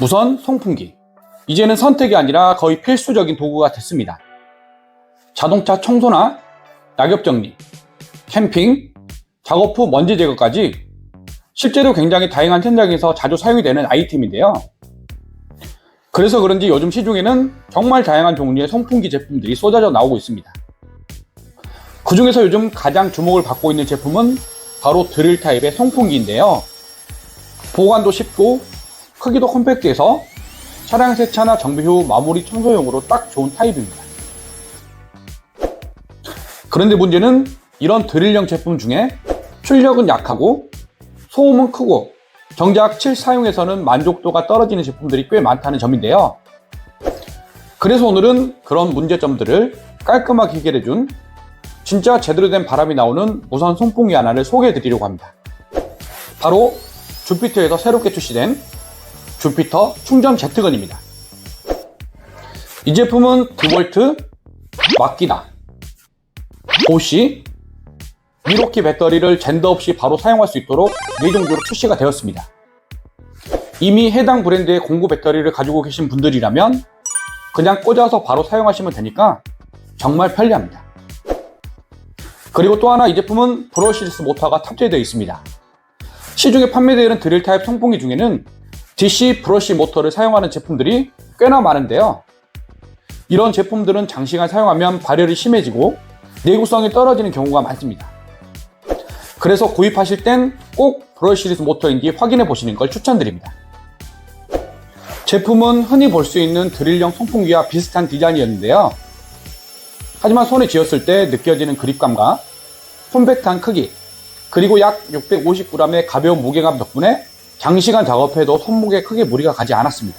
무선 송풍기. 이제는 선택이 아니라 거의 필수적인 도구가 됐습니다. 자동차 청소나 낙엽 정리, 캠핑, 작업 후 먼지 제거까지 실제로 굉장히 다양한 현장에서 자주 사용이 되는 아이템인데요. 그래서 그런지 요즘 시중에는 정말 다양한 종류의 송풍기 제품들이 쏟아져 나오고 있습니다. 그 중에서 요즘 가장 주목을 받고 있는 제품은 바로 드릴 타입의 송풍기인데요. 보관도 쉽고 크기도 컴팩트해서 차량 세차나 정비 후 마무리 청소용으로 딱 좋은 타입입니다. 그런데 문제는 이런 드릴형 제품 중에 출력은 약하고 소음은 크고 정작 실사용에서는 만족도가 떨어지는 제품들이 꽤 많다는 점인데요. 그래서 오늘은 그런 문제점들을 깔끔하게 해결해준 진짜 제대로 된 바람이 나오는 무선 송풍기 하나를 소개해 드리려고 합니다. 바로 주피터에서 새롭게 출시된 주피터 충전 제트건입니다. 이 제품은 드볼트, 막기나, 보시, 미로키 배터리를 젠더 없이 바로 사용할 수 있도록 4종류로 출시가 되었습니다. 이미 해당 브랜드의 공구 배터리를 가지고 계신 분들이라면 그냥 꽂아서 바로 사용하시면 되니까 정말 편리합니다. 그리고 또 하나 이 제품은 브러시리스 모터가 탑재되어 있습니다. 시중에 판매되어 있는 드릴 타입 송풍기 중에는 DC 브러시 모터를 사용하는 제품들이 꽤나 많은데요. 이런 제품들은 장시간 사용하면 발열이 심해지고 내구성이 떨어지는 경우가 많습니다. 그래서 구입하실 땐 꼭 브러시리스 모터인지 확인해 보시는 걸 추천드립니다. 제품은 흔히 볼 수 있는 드릴형 송풍기와 비슷한 디자인이었는데요. 하지만 손에 쥐었을 때 느껴지는 그립감과 콤팩트한 크기, 그리고 약 650g의 가벼운 무게감 덕분에 장시간 작업해도 손목에 크게 무리가 가지 않았습니다.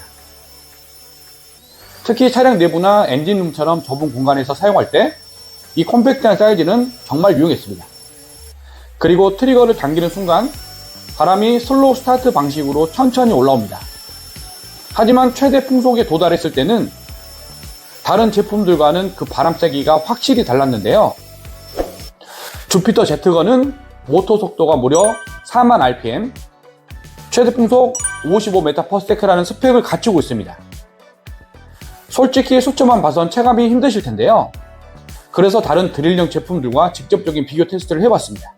특히 차량 내부나 엔진룸처럼 좁은 공간에서 사용할 때 이 콤팩트한 사이즈는 정말 유용했습니다. 그리고 트리거를 당기는 순간 바람이 슬로우 스타트 방식으로 천천히 올라옵니다. 하지만 최대 풍속에 도달했을 때는 다른 제품들과는 그 바람 세기가 확실히 달랐는데요. 주피터 제트건은 모터 속도가 무려 4만 rpm, 최대 풍속 55m/s라는 스펙을 갖추고 있습니다. 솔직히 숫자만 봐선 체감이 힘드실 텐데요. 그래서 다른 드릴형 제품들과 직접적인 비교 테스트를 해봤습니다.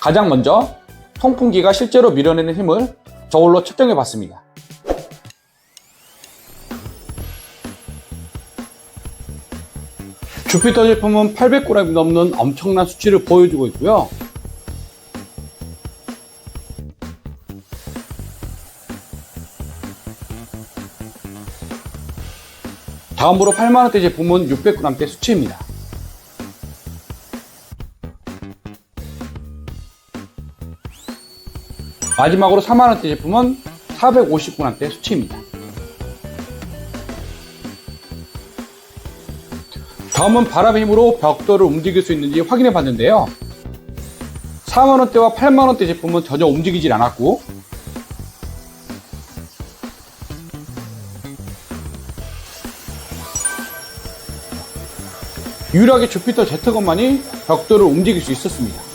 가장 먼저 통풍기가 실제로 밀어내는 힘을 저울로 측정해봤습니다. 주피터 제품은 800g이 넘는 엄청난 수치를 보여주고 있고요. 다음으로 8만원대 제품은 600g대 수치입니다. 마지막으로 4만원대 제품은 450g대 수치입니다. 다음은 바람의 힘으로 벽돌을 움직일 수 있는지 확인해 봤는데요. 4만원대와 8만원대 제품은 전혀 움직이질 않았고 유일하게 주피터 제트건만이 벽돌을 움직일 수 있었습니다.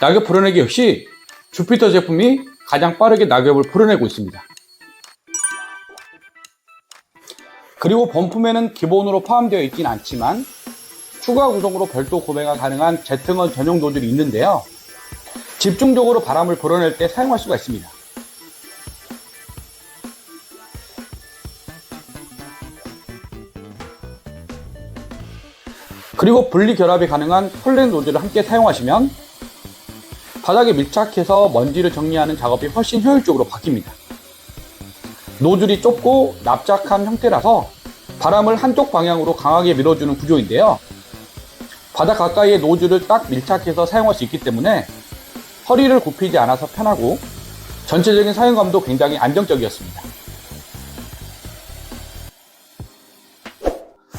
낙엽 풀어내기 역시 주피터 제품이 가장 빠르게 낙엽을 풀어내고 있습니다. 그리고 범품에는 기본으로 포함되어 있진 않지만 추가 구성으로 별도 구매가 가능한 제트건 전용 노즐이 있는데요. 집중적으로 바람을 불어낼 때 사용할 수가 있습니다. 그리고 분리 결합이 가능한 폴렌 노즐을 함께 사용하시면 바닥에 밀착해서 먼지를 정리하는 작업이 훨씬 효율적으로 바뀝니다. 노즐이 좁고 납작한 형태라서 바람을 한쪽 방향으로 강하게 밀어주는 구조인데요. 바닥 가까이에 노즐을 딱 밀착해서 사용할 수 있기 때문에 허리를 굽히지 않아서 편하고 전체적인 사용감도 굉장히 안정적이었습니다.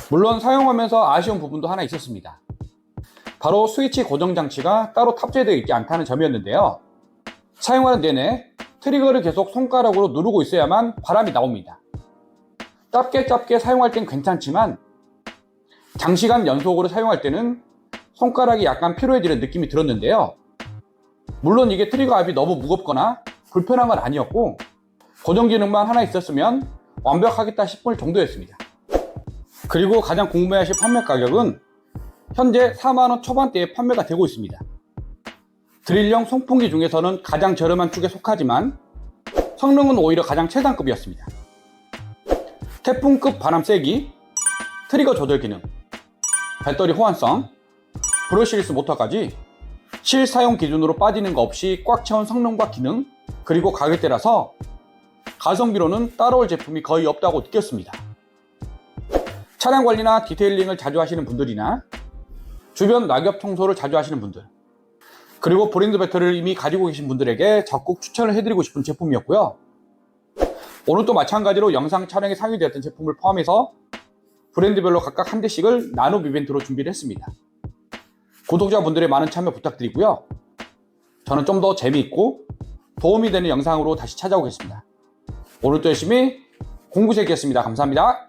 물론 사용하면서 아쉬운 부분도 하나 있었습니다. 바로 스위치 고정 장치가 따로 탑재되어 있지 않다는 점이었는데요. 사용하는 내내 트리거를 계속 손가락으로 누르고 있어야만 바람이 나옵니다. 짧게 짧게 사용할 땐 괜찮지만 장시간 연속으로 사용할 때는 손가락이 약간 피로해지는 느낌이 들었는데요. 물론 이게 트리거 압이 너무 무겁거나 불편한 건 아니었고 고정 기능만 하나 있었으면 완벽하겠다 싶을 정도였습니다. 그리고 가장 궁금해하실 판매 가격은 현재 4만원 초반대에 판매가 되고 있습니다. 드릴용 송풍기 중에서는 가장 저렴한 축에 속하지만 성능은 오히려 가장 최상급이었습니다. 태풍급 바람 세기, 트리거 조절 기능, 배터리 호환성, 브러시리스 모터까지 실사용 기준으로 빠지는 거 없이 꽉 채운 성능과 기능, 그리고 가격대라서 가성비로는 따라올 제품이 거의 없다고 느꼈습니다. 차량 관리나 디테일링을 자주 하시는 분들이나 주변 낙엽 청소를 자주 하시는 분들, 그리고 브랜드 배터리를 이미 가지고 계신 분들에게 적극 추천을 해드리고 싶은 제품이었고요. 오늘도 마찬가지로 영상 촬영에 상위되었던 제품을 포함해서 브랜드별로 각각 한 대씩을 나눔 이벤트로 준비를 했습니다. 구독자분들의 많은 참여 부탁드리고요. 저는 좀 더 재미있고 도움이 되는 영상으로 다시 찾아오겠습니다. 오늘도 열심히 공부새끼였습니다. 감사합니다.